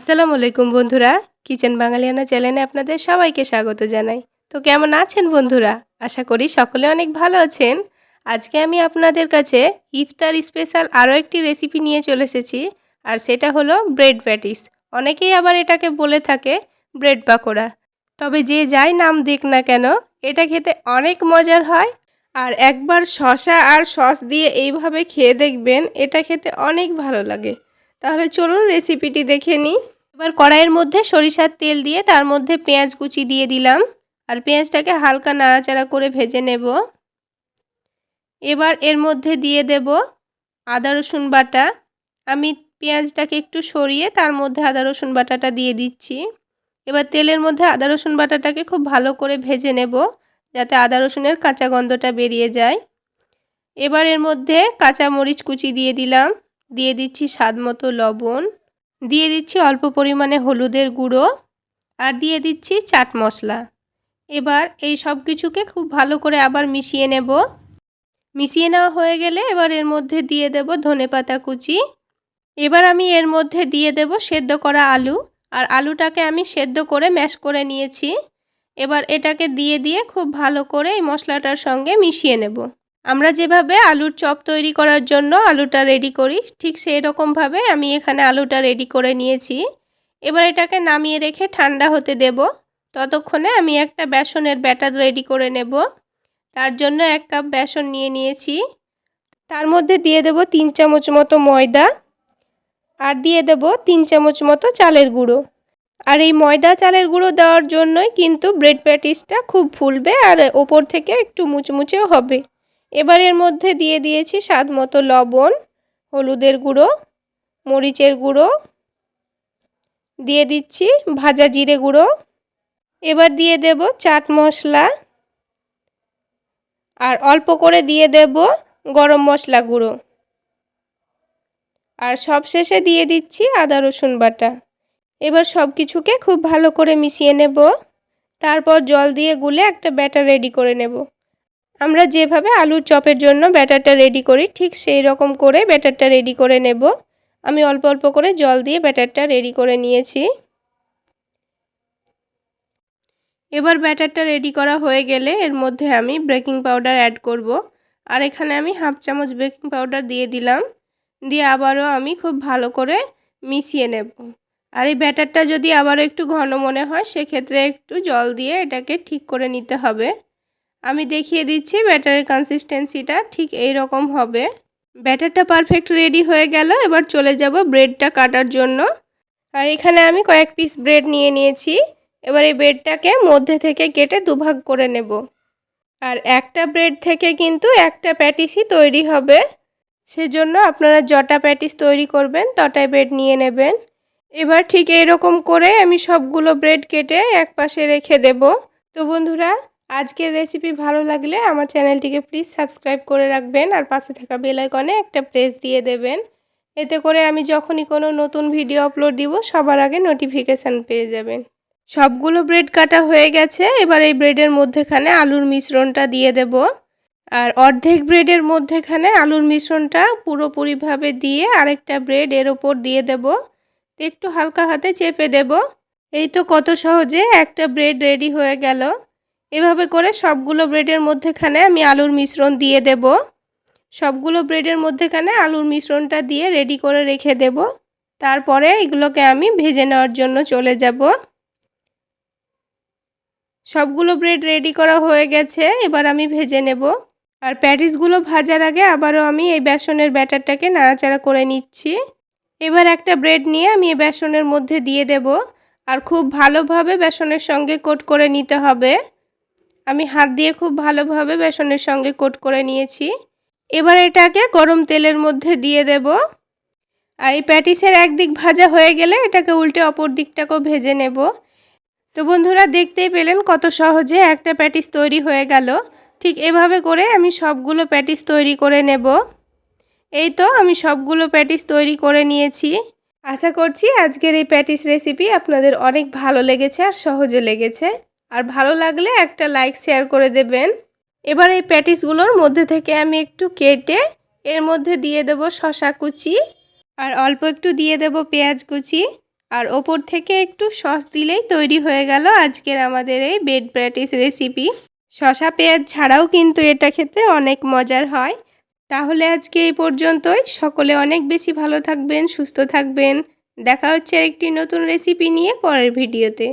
আসসালামু আলাইকুম বন্ধুরা। কিচেন বাঙালিয়ানা চ্যানেলে আপনাদের সবাইকে স্বাগত জানাই। তো কেমন আছেন বন্ধুরা? আশা করি সকলে অনেক ভালো আছেন। আজকে আমি আপনাদের কাছে ইফতার স্পেশাল আরও একটি রেসিপি নিয়ে চলে এসেছি, আর সেটা হলো ব্রেড প্যাটিস। অনেকেই আবার এটাকে বলে থাকে ব্রেড পাকোড়া। তবে যে যাই নাম দিক না কেন, এটা খেতে অনেক মজার হয়। আর একবার শশা আর সস দিয়ে এইভাবে খেয়ে দেখবেন, এটা খেতে অনেক ভালো লাগে। তাহলে চলুন রেসিপিটি দেখে নিই। এবার কড়াইয়ের মধ্যে সরিষার তেল দিয়ে তার মধ্যে পেঁয়াজ কুচি দিয়ে দিলাম আর পেঁয়াজটাকে হালকা নাড়াচাড়া করে ভেজে নেব। এবার এর মধ্যে দিয়ে দেব আদা, রসুন বাটা। আমি পেঁয়াজটাকে একটু সরিয়ে তার মধ্যে আদা, রসুন বাটাটা দিয়ে দিচ্ছি। এবার তেলের মধ্যে আদা, রসুন বাটাটাকে খুব ভালো করে ভেজে নেব যাতে আদা, রসুনের কাঁচা গন্ধটা বেরিয়ে যায়। এবার এর মধ্যে কাঁচা মরিচ কুচি দিয়ে দিলাম। দিয়ে দিচ্ছি স্বাদ মতো লবণ। দিয়ে দিচ্ছি অল্প পরিমাণে হলুদের গুঁড়ো আর দিয়ে দিচ্ছি চাট মশলা। এবার এই সব কিছুকে খুব ভালো করে আবার মিশিয়ে নেব। মিশিয়ে নেওয়া হয়ে গেলে এবার এর মধ্যে দিয়ে দেব ধনে পাতা কুচি। এবার আমি এর মধ্যে দিয়ে দেব সেদ্ধ করা আলু। আর আলুটাকে আমি সেদ্ধ করে ম্যাশ করে নিয়েছি। এবার এটাকে দিয়ে দিয়ে খুব ভালো করে এই মশলাটার সঙ্গে মিশিয়ে নেব। আমরা যেভাবে আলুর চপ তৈরি করার জন্য আলুটা রেডি করি, ঠিক সেই রকমভাবে আমি এখানে আলুটা রেডি করে নিয়েছি। এবার এটাকে নামিয়ে রেখে ঠান্ডা হতে দেব। ততক্ষণে আমি একটা বেসনের ব্যাটার রেডি করে নেব। তার জন্য এক কাপ বেসন নিয়ে নিয়েছি। তার মধ্যে দিয়ে দেব তিন চামচ মতো ময়দা আর দিয়ে দেব তিন চামচ মতো চালের গুঁড়ো। আর এই ময়দা, চালের গুঁড়ো দেওয়ার জন্যই কিন্তু ব্রেড প্যাটিসটা খুব ফুলবে আর ওপর থেকে একটু মুচমুচেও হবে। এবার এর মধ্যে দিয়ে দিয়েছি স্বাদ মতো লবণ, হলুদের গুঁড়ো, মরিচের গুঁড়ো। দিয়ে দিচ্ছি ভাজা জিরে গুঁড়ো। এবার দিয়ে দেব চাট মশলা। আর অল্প করে দিয়ে দেব গরম মশলা গুঁড়ো। আর সবশেষে দিয়ে দিচ্ছি আদা, রসুন বাটা। এবার সব কিছুকে খুব ভালো করে মিশিয়ে নেব। তারপর জল দিয়ে গুলে একটা ব্যাটার রেডি করে নেব। আমরা যেভাবে আলুর চপের জন্য ব্যাটারটা রেডি করি, ঠিক সেই রকম করে ব্যাটারটা রেডি করে নেব। আমি অল্প অল্প করে জল দিয়ে ব্যাটারটা রেডি করে নিয়েছি। এবার ব্যাটারটা রেডি করা হয়ে গেলে এর মধ্যে আমি বেকিং পাউডার অ্যাড করব। আর এখানে আমি হাফ চামচ বেকিং পাউডার দিয়ে দিলাম। দিয়ে আবারও আমি খুব ভালো করে মিশিয়ে নেব। আর এই ব্যাটারটা যদি আবারও একটু ঘন মনে হয়, সেক্ষেত্রে একটু জল দিয়ে এটাকে ঠিক করে নিতে হবে। আমি দেখিয়ে দিচ্ছি ব্যাটারের কনসিস্টেন্সিটা ঠিক এই রকম হবে। ব্যাটারটা পারফেক্ট রেডি হয়ে গেল, এবার চলে যাব ব্রেডটা কাটার জন্য। আর এখানে আমি কয়েক পিস ব্রেড নিয়ে নিয়েছি, এবার এই ব্রেডটাকে মধ্যে থেকে কেটে দুভাগ করে নেব। আর একটা ব্রেড থেকে কিন্তু একটা প্যাটিসই তৈরি হবে। সেজন্য আপনারা জটা প্যাটিস তৈরি করবেন, তটাই ব্রেড নিয়ে নেবেন। এবার ঠিক এইরকম করে আমি সবগুলো ব্রেড কেটে এক পাশে রেখে দেব। তো বন্ধুরা আজকের রেসিপি ভালো লাগলে আমার চ্যানেলটিকে প্লিজ সাবস্ক্রাইব করে রাখবেন আর পাশে থাকা বেল আইকনে একটা প্রেস দিয়ে দেবেন। এতে করে আমি যখনই কোনো নতুন ভিডিও আপলোড দিব, সবার আগে নোটিফিকেশান পেয়ে যাবেন। সবগুলো ব্রেড কাটা হয়ে গেছে, এবার এই ব্রেডের মধ্যেখানে আলুর মিশ্রণটা দিয়ে দেব। আর অর্ধেক ব্রেডের মধ্যেখানে আলুর মিশ্রণটা পুরোপুরিভাবে দিয়ে আরেকটা ব্রেড এর ওপর দিয়ে দেব। একটু হালকা হাতে চেপে দেব। এই তো কত সহজে একটা ব্রেড রেডি হয়ে গেল। এভাবে করে সবগুলো ব্রেডের মধ্যেখানে আমি আলুর মিশ্রণ দিয়ে দেব। সবগুলো ব্রেডের মধ্যেখানে আলুর মিশ্রণটা দিয়ে রেডি করে রেখে দেব। তারপরে এগুলোকে আমি ভেজে নেওয়ার জন্য চলে যাব। সবগুলো ব্রেড রেডি করা হয়ে গেছে, এবার আমি ভেজে নেব। আর প্যাটিসগুলো ভাজার আগে আবারও আমি এই বেসনের ব্যাটারটাকে নাড়াচাড়া করে নিচ্ছি। এবার একটা ব্রেড নিয়ে আমি এই বেসনের মধ্যে দিয়ে দেব। আর খুব ভালোভাবে বেসনের সঙ্গে কোট করে নিতে হবে। আমি হাত দিয়ে খুব ভালোভাবে বেসনের সঙ্গে কোট করে নিয়েছি। এবার এটাকে গরম তেলের মধ্যে দিয়ে দেব। আর এই প্যাটিসের একদিক ভাজা হয়ে গেলে এটাকে উল্টে অপর দিকটাকেও ভেজে নেব। তো বন্ধুরা, দেখতেই পেলেন কত সহজে একটা প্যাটিস তৈরি হয়ে গেল। ঠিক এভাবে করে আমি সবগুলো প্যাটিস তৈরি করে নেব। এই তো আমি সবগুলো প্যাটিস তৈরি করে নিয়েছি। আশা করছি আজকের এই প্যাটিস রেসিপি আপনাদের অনেক ভালো লেগেছে আর সহজে লেগেছে। আর ভালো লাগলে একটা লাইক শেয়ার করে দেবেন। এবার এই প্যাটিসগুলোর মধ্যে থেকে আমি একটু কেটে এর মধ্যে দিয়ে দেব শশা কুচি আর অল্প একটু দিয়ে দেব পেঁয়াজ কুচি। আর ওপর থেকে একটু সস দিলেই তৈরি হয়ে গেল আজকের আমাদের এই বেড প্যাটিস রেসিপি। শশা পেঁয়াজ ছাড়াও কিন্তু এটা খেতে অনেক মজার হয়। তাহলে আজকে এই পর্যন্তই। সকলে অনেক বেশি ভালো থাকবেন, সুস্থ থাকবেন। দেখা হচ্ছে একটি নতুন রেসিপি নিয়ে পরের ভিডিওতে।